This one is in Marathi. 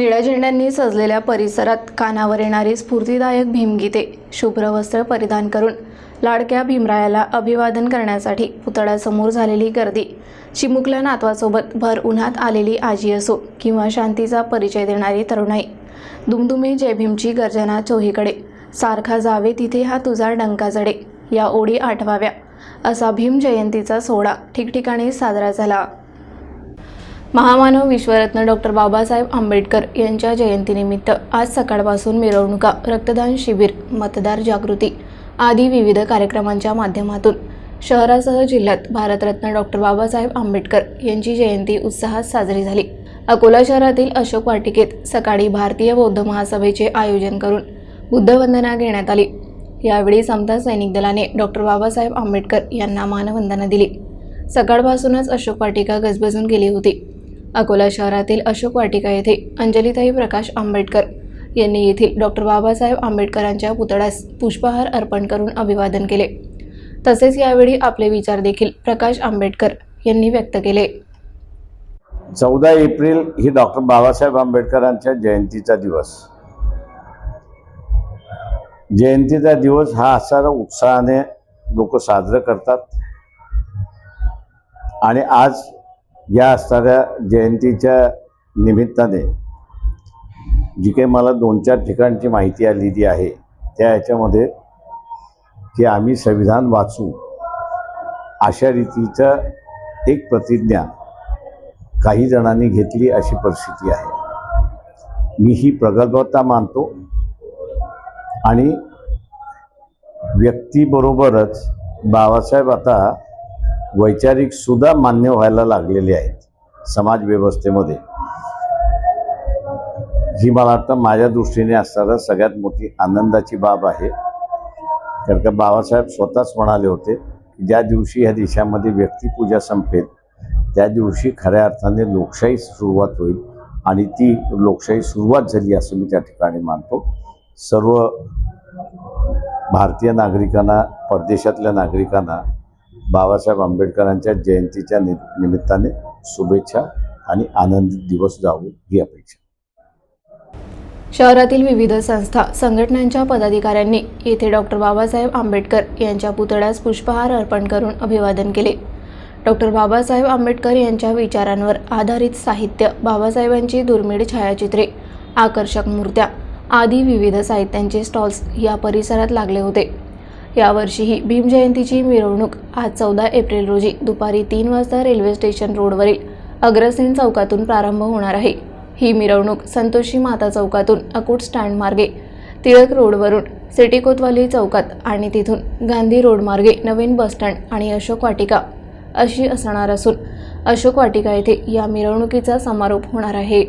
निळ्या झेंड्यांनी सजलेल्या परिसरात कानावर येणारी स्फूर्तिदायक भीमगीते शुभ्र वस्त्र परिधान करून लाडक्या भीमरायाला अभिवादन करण्यासाठी पुतळ्यासमोर झालेली गर्दी चिमुकल्या नातवासोबत भर उन्हात आलेली आजी असो किंवा शांतीचा परिचय देणारी तरुणाई दुमदुमे जय भीमची गर्जना चोहीकडे सारखा जावे तिथे हा तुझा डंका जडे या ओढी आठवाव्या असा भीम जयंतीचा सोहळा ठिकठिकाणी साजरा झाला. महामानव विश्वरत्न डॉक्टर बाबासाहेब आंबेडकर यांच्या जयंतीनिमित्त आज सकाळपासून मिरवणुका रक्तदान शिबिर मतदार जागृती आदी विविध कार्यक्रमांच्या माध्यमातून शहरासह जिल्ह्यात भारतरत्न डॉक्टर बाबासाहेब आंबेडकर यांची जयंती उत्साहात साजरी झाली. अकोला शहरातील अशोक वाटिकेत सकाळी भारतीय बौद्ध महासभेचे आयोजन करून बुद्धवंदना घेण्यात आली. यावेळी समता सैनिक दलाने डॉक्टर बाबासाहेब आंबेडकर यांना मानवंदना दिली. सकाळपासूनच अशोक वाटिका गजबजून गेली होती. अकोला शहरातील अशोक वाटिका येथे अंजलीताई प्रकाश आंबेडकर यांनी येथील डॉक्टर बाबासाहेब आंबेडकरांच्या पुतळ्यास पुष्पहार अर्पण करून अभिवादन केले. तसेच यावेळी आपले विचार देखील प्रकाश आंबेडकर यांनी व्यक्त केले. चौदा एप्रिल ही डॉक्टर बाबासाहेब आंबेडकरांच्या जयंतीचा दिवस. जयंतीचा दिवस हा असा उत्साहाने लोक साजरं करतात. आणि आज या असणाऱ्या जयंतीच्या निमित्ताने जी काही मला दोन चार ठिकाणची माहिती आलेली आहे त्या याच्यामध्ये की आम्ही संविधान वाचू अशा रीतीचं एक प्रतिज्ञा काही जणांनी घेतली अशी परिस्थिती आहे. मी ही प्रगल्भता मानतो आणि व्यक्तीबरोबरच बाबासाहेब आता वैचारिक सुद्धा मान्य व्हायला लागलेले आहेत समाज व्यवस्थेमध्ये. ही मला वाटतं माझ्या दृष्टीने असणारं सगळ्यात मोठी आनंदाची बाब आहे. कारण का बाबासाहेब स्वतःच म्हणाले होते की ज्या दिवशी ह्या देशामध्ये व्यक्तिपूजा संपेल त्या दिवशी खऱ्या अर्थाने लोकशाही सुरुवात होईल आणि ती लोकशाही सुरुवात झाली असं मी त्या ठिकाणी मानतो. सर्व भारतीय नागरिकांना परदेशातल्या नागरिकांना बाबासाहेब आंबेडकरांच्या जयंतीच्या नि निमित्ताने शुभेच्छा आणि आनंदित दिवस जावो ही अपेक्षा. शहरातील विविध संस्था संघटनांच्या पदाधिकाऱ्यांनी येथे डॉक्टर बाबासाहेब आंबेडकर यांच्या पुतळ्यास पुष्पहार अर्पण करून अभिवादन केले. डॉक्टर बाबासाहेब आंबेडकर यांच्या विचारांवर आधारित साहित्य बाबासाहेबांची दुर्मिळ छायाचित्रे आकर्षक मूर्त्या आदी विविध साहित्यांचे स्टॉल्स या परिसरात लागले होते. यावर्षीही भीमजयंतीची मिरवणूक आज चौदा एप्रिल रोजी दुपारी तीन वाजता रेल्वे स्टेशन रोडवरील अग्रसेन चौकातून प्रारंभ होणार आहे. ही मिरवणूक संतोषी माता चौकातून अकोट स्टँड मार्गे टिळक रोडवरून सिटी कोतवाली चौकात आणि तिथून गांधी रोड मार्गे नवीन बसस्टँड आणि अशोक वाटिका अशी असणार असून अशोक वाटिका येथे या मिरवणुकीचा समारोप होणार आहे.